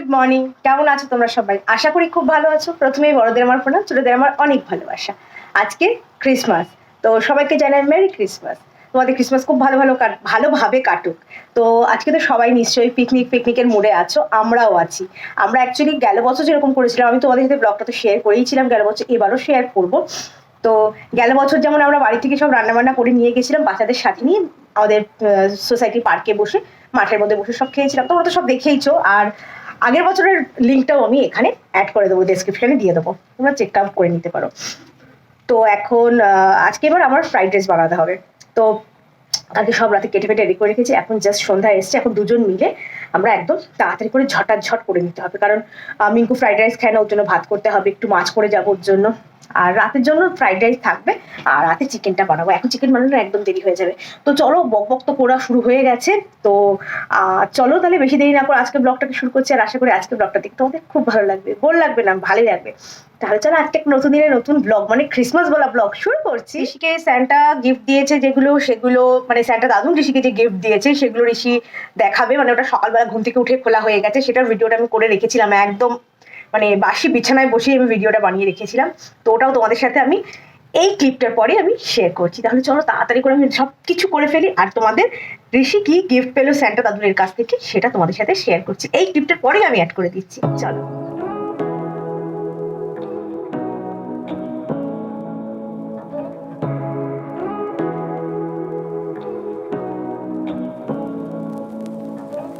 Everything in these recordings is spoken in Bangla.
গুড মর্নিং কেমন আছো তোমরা সবাই? আশা করি খুব ভালো আছো। প্রথমেই বড়দের আমার প্রণাম, ছোটদের আমার অনেক ভালোবাসা। আজকে ক্রিসমাস তো সবাইকে জানাই মেরি ক্রিসমাস তোমাদের ক্রিসমাস খুব ভালো ভালো ভালোভাবে কাটুক। তো আজকে তো সবাই নিশ্চয়ই পিকনিক পিকনিকের মোড়ে আছো, আমরাও আছি। আমরা অ্যাকচুয়ালি গেল বছর যেরকম করেছিলাম, আমি তোমাদের সাথে ব্লগটা তো শেয়ার করেইছিলাম গেল বছর এবারও শেয়ার করব। তো গেল বছর যেমন আমরা বাড়ি থেকে সব রান্নাবান্না করে নিয়ে গেছিলাম, বাচ্চাদের সাথে নিয়ে আমাদের সোসাইটি পার্কে বসে, মাঠের মধ্যে বসে সব খেয়েছিলাম। তোমরা তো সব দেখেইছো। আর আগের বছরের লিঙ্কটাও আমি এখানে অ্যাড করে দেবো ডেসক্রিপশানে দিয়ে দেবো। তোমরা চেক আউট করে নিতে পারো। তো এখন আজকে এবার আমার ফ্রাইড রাইস বানাতে হবে। তো কালকে সব রাতে কেটে কেটে রেডি করে রেখেছি। এখন জাস্ট সন্ধ্যা এসছে। এখন দুজন মিলে আমরা একদম তাড়াতাড়ি করে ঝটাঝট করে নিতে হবে। কারণ মিঙ্কু ফ্রাইড রাইস খায় না, ওর জন্য ভাত করতে হবে, একটু মাছ করে যাব ওর জন্য। আর রাতের জন্য ফ্রাইড রাইস থাকবে। আর রাতে চিকেনটা বানাবো। এখন চিকেন বানানো একদম দেরি হয়ে যাবে। তো চলো, বক বক তো করা শুরু হয়ে গেছে। তো চলো তাহলে বেশি দেরি না করে আজকে ব্লগটাকে শুরু করছি। আর আশা করি আজকে ব্লগটা দেখতে তোমাদের খুব ভালো লাগবে। বোর লাগবে না, ভালোই লাগবে। তাহলে চলো, আজকে একটা নতুন দিনের নতুন ব্লগ মানে ক্রিসমাস বলা ব্লগ শুরু করছি। স্যান্টা গিফট দিয়েছে যেগুলো, সেগুলো মানে স্যান্টা দাদুন ঋষিকে যে গিফট দিয়েছে, সেগুলো ঋষি দেখাবে। মানে ওটা সকালবেলা ঘুম থেকে উঠে খোলা হয়ে গেছে। সেটার ভিডিওটা আমি করে রেখেছিলাম, একদম মানে বাসি বিছানায় বসে আমি ভিডিওটা বানিয়ে রেখেছিলাম। তো ওটাও তোমাদের সাথে আমি এই ক্লিপটার পরে আমি শেয়ার করছি। তাহলে চলো তাড়াতাড়ি করে আমি সব কিছু করে ফেলি। আর তোমাদের ঋষি কি গিফট পেল স্যান্টা দাদুরের কাছ থেকে, সেটা তোমাদের সাথে শেয়ার করছি। এই ক্লিপটার পরেই আমি অ্যাড করে দিচ্ছি। চলো।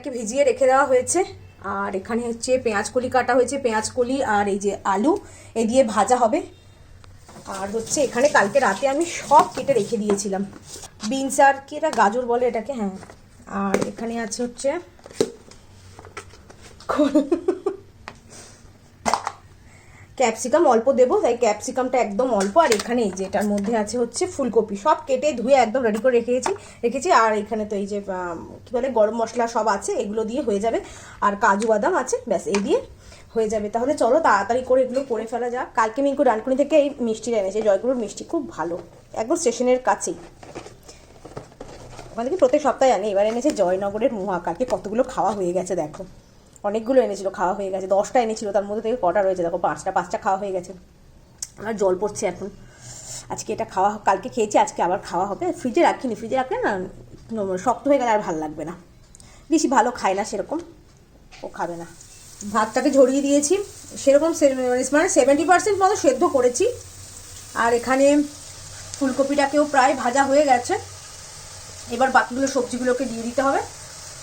চালটাকে ভিজিয়ে রেখে দেওয়া হয়েছে। আর এখানে হচ্ছে পেঁয়াজ কলি কাটা হয়েছে। পেঁয়াজ কলি আর এই যে আলু, এ দিয়ে ভাজা হবে। আর হচ্ছে এখানে কালকে রাতে আমি সব কেটে রেখে দিয়েছিলাম। বিনস আর কি এটা গাজর বলে এটাকে হ্যাঁ। আর এখানে আছে হচ্ছে ক্যাপসিকাম অল্প দেবো, তাই ক্যাপসিকামটা একদম অল্প, আর এখানে এই যে এটার মধ্যে আছে হচ্ছে ফুলকপি। সব কেটে ধুয়ে একদম রেডি করে রেখেছি রেখেছি, আর এখানে তো এই যে কী বলে, গরম মশলা সব আছে, এগুলো দিয়ে হয়ে যাবে। আর কাজু বাদাম আছে, ব্যাস, এই দিয়ে হয়ে যাবে। তাহলে চলো তাড়াতাড়ি করে এগুলো করে ফেলা যাক। কালকে মিঙ্কু ডানকুনি থেকে এই মিষ্টিটা এনেছে জয়গুরুর মিষ্টি, খুব ভালো। একদম স্টেশনের কাছেই। ওখান থেকে প্রত্যেক সপ্তাহে আনি, এবার এনেছে জয়নগরের মুহা কালকে কতগুলো খাওয়া হয়ে গেছে, দেখো। অনেকগুলো এনেছিল, খাওয়া হয়ে গেছে, দশটা এনেছিল, তার মধ্যে থেকে কটা রয়েছে, দেখো পাঁচটা পাঁচটা খাওয়া হয়ে গেছে। আর জল পড়ছে এখন। আজকে এটা খাওয়া কালকে খেয়েছি, আজকে আবার খাওয়া হবে। ফ্রিজে রাখিনি, ফ্রিজে রাখলে না শক্ত হয়ে গেলে আর ভালো লাগবে না। বেশি ভালো খায় না সেরকম, ও খাবে না। ভাতটাকে ঝরিয়ে দিয়েছি, সেরকম মানে সেভেন্টি পার্সেন্ট মতো সেদ্ধ করেছি। আর এখানে ফুলকপিটাকেও প্রায় ভাজা হয়ে গেছে। এবার বাকিগুলো সবজিগুলোকে দিয়ে দিতে হবে।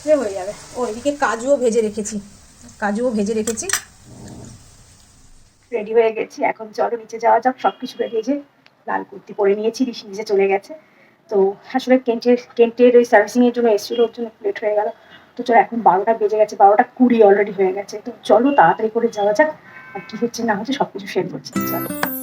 যে হয়ে যাবে। ও, এদিকে কাজুও ভেজে রেখেছি। কাজুও ভেজে রেখেছি। রেডি হয়ে গেছি। এখন চলো, নিচে যাওয়া যাক। সব কিছু রেডি হয়েছে লাল কুর্তি পরে নিয়েছি। ঋষি নিচে চলে গেছে। তো আসলে কেন্টের কেন্টের ওই সার্ভিসিং এর জন্য এসেছিল, ওর জন্য লেট হয়ে গেল। তো চলো, এখন বারোটা বেজে গেছে। বারোটা কুড়ি অলরেডি হয়ে গেছে। তো চলো, তাড়াতাড়ি করে যাওয়া যাক। আর কি হচ্ছে না হচ্ছে সব কিছু শেয়ার করছি। চলো।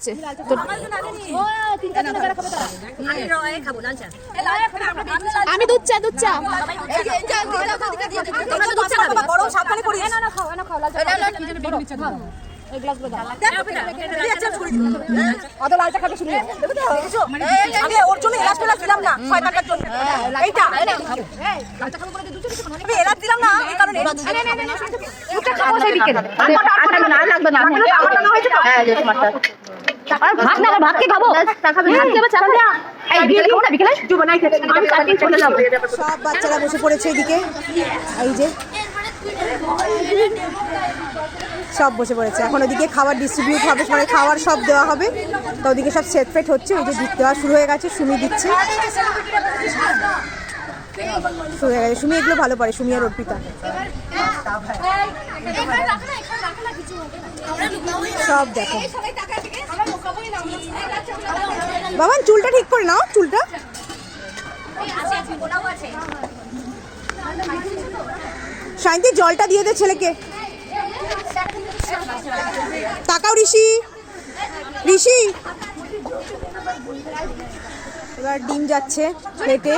হয়েছে আমি দুধ চা দুধ চা লাগবে না আর ভাত না ভাত কে খাব সব বাচ্চারা বসে পড়েছে এদিকে এই যে সব বসে পড়েছে এখন ওদিকে খাবার ডিস্ট্রিবিউট হবে সবাই খাবার সব দেওয়া হবে তো ওদিকে সব সেট ফেট হচ্ছে ওই যে দিতে দেওয়া শুরু হয়ে গেছে সুমি দিচ্ছে শুরু হয়ে গেছে সুমি এগুলো ভালো পারে সুমি আর অর্পিতা সব দেখো বাবান চুলটা ঠিক করে নাও, চুলটা। শান্তি জলটা দিয়ে দে ছেলেকে। তাকাও ঋষি। ঋষি। এবার ডিম যাচ্ছে প্লেটে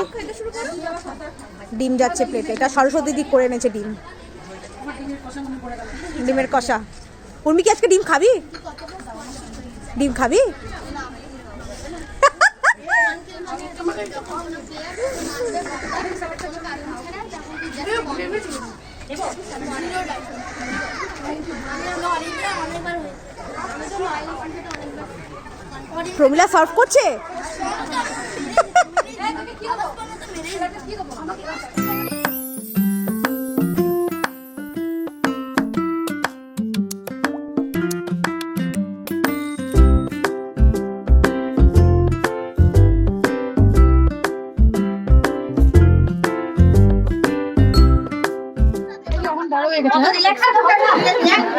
ডিম যাচ্ছে প্লেটে এটা সরস্বতী দিক করে এনেছে ডিম। ডিমের কষা। উর্মি, কি আজকে ডিম খাবি? ডিম খাবি? প্রমিলা সার্ভ করছে?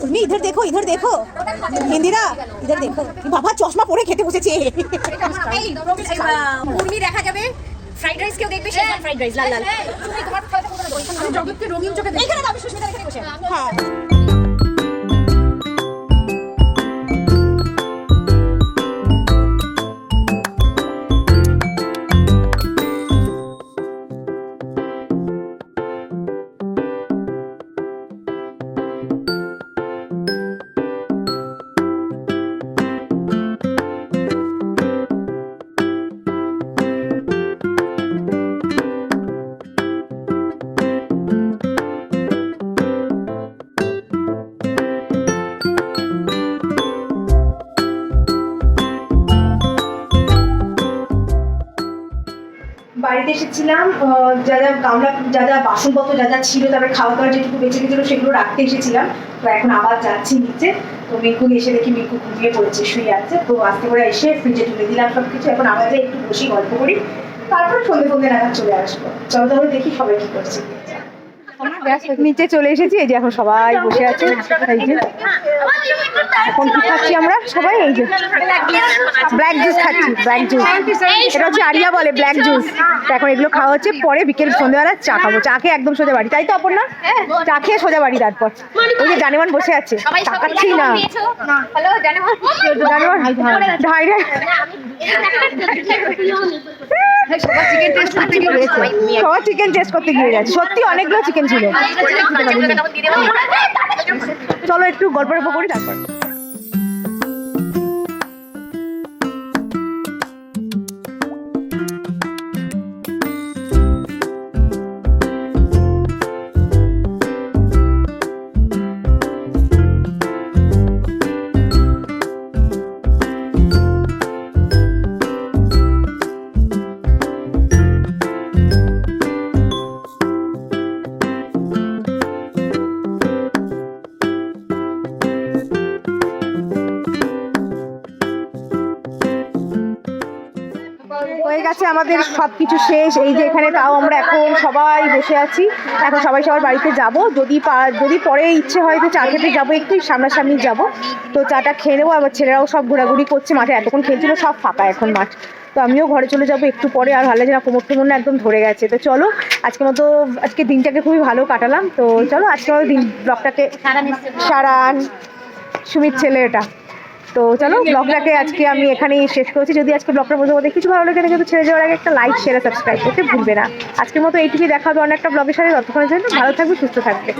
তুমি ইধর দেখো ইধর দেখো। হিন্দিরা ইধর দেখো। বাবা চশমা পরে খেতে বসেছে। উর্মি দেখা যাবে। ফ্রাইড রাইস কেউ দেখবে ফ্রাইড হ্যাঁ। রাইস লাল লাল। হ্যাঁ। তুমি তোমার রঙিন চোখে বাড়িতে এসেছিলাম যা যা গামলা যা যা বাসনপত্র যা যা ছিল তারপরে খাওয়া দাওয়ার যেটুকু বেঁচে গেছিল সেগুলো রাখতে এসেছিলাম। তো এখন আবার যাচ্ছি নিচে। তো মিকু এসে দেখি মিকু ঘুমিয়ে পড়েছে শুয়ে আছে। তো আস্তে করে এসে ফ্রিজে তুলে দিলাম সব কিছু এখন আবার যাই একটু বসি গল্প করি। তারপর সন্ধে সন্ধে নাগাদ চলে আসব। চলো তাহলে দেখি সবাই কি করছে। নিচে চলে এসেছি। এই যে এখন সবাই বসে আছে। এই যে এখন কি খাচ্ছি আমরা সবাই এই যে ব্ল্যাক জুস খাচ্ছি ব্ল্যাক জুস এটা হচ্ছে আরিয়া বলে ব্ল্যাক জুস তো এখন এগুলো খাওয়া হচ্ছে পরে বিকেল সন্ধ্যেবেলা চা খাব চা খেয়ে একদম সোজা বাড়ি তাই তো অপর না চা খেয়ে সোজা বাড়ি তারপর ওই যে জানেমান বসে আছে তাকাচ্ছি না জানেমান ঢাই ঢাই সবার চিকেন টেস্ট করতে গিয়ে গেছে সত্যি অনেকগুলো চিকেন ছিল চলো একটু গল্পের উপর করি তারপর। আমাদের সব কিছু শেষ। এই যে এখানে তাও আমরা এখন সবাই বসে আছি। এখন সবাই সবার বাড়িতে যাব। যদি যদি পরে ইচ্ছে হয় তো চা খেতে যাব একটু, সামনাসামনি যাব। তো চাটা খেয়ে নেব। আবার ছেলেরাও সব ঘোরাঘুরি করছে। মাঠে এতক্ষণ খেলছিল, সব ফাঁকা এখন মাঠ। তো আমিও ঘরে চলে যাব একটু পরে। আর ভালো লাগছে না কোমর টোমর একদম ধরে গেছে। তো চলো, আজকে মতো, আজকে দিনটাকে খুবই ভালো কাটালাম। তো চলো, আজকে মতো দিন, ব্লগটাকে, সারান, সুমিত ছেলে এটা। তো চলো ব্লগটাকে আজকে আমি এখানেই শেষ করছি। যদি আজকে ব্লগটা মধ্যে কিছু ভালো লাগে কিন্তু ছেড়ে যাওয়ার আগে একটা লাইক শেয়ার সাবস্ক্রাইব করতে ভুলবে না। আজকের মতো এইটুকুই দেখা হবে অনেক একটা ব্লগের সাথে। ততক্ষণের জন্য ভালো থাকবে, সুস্থ থাকবে।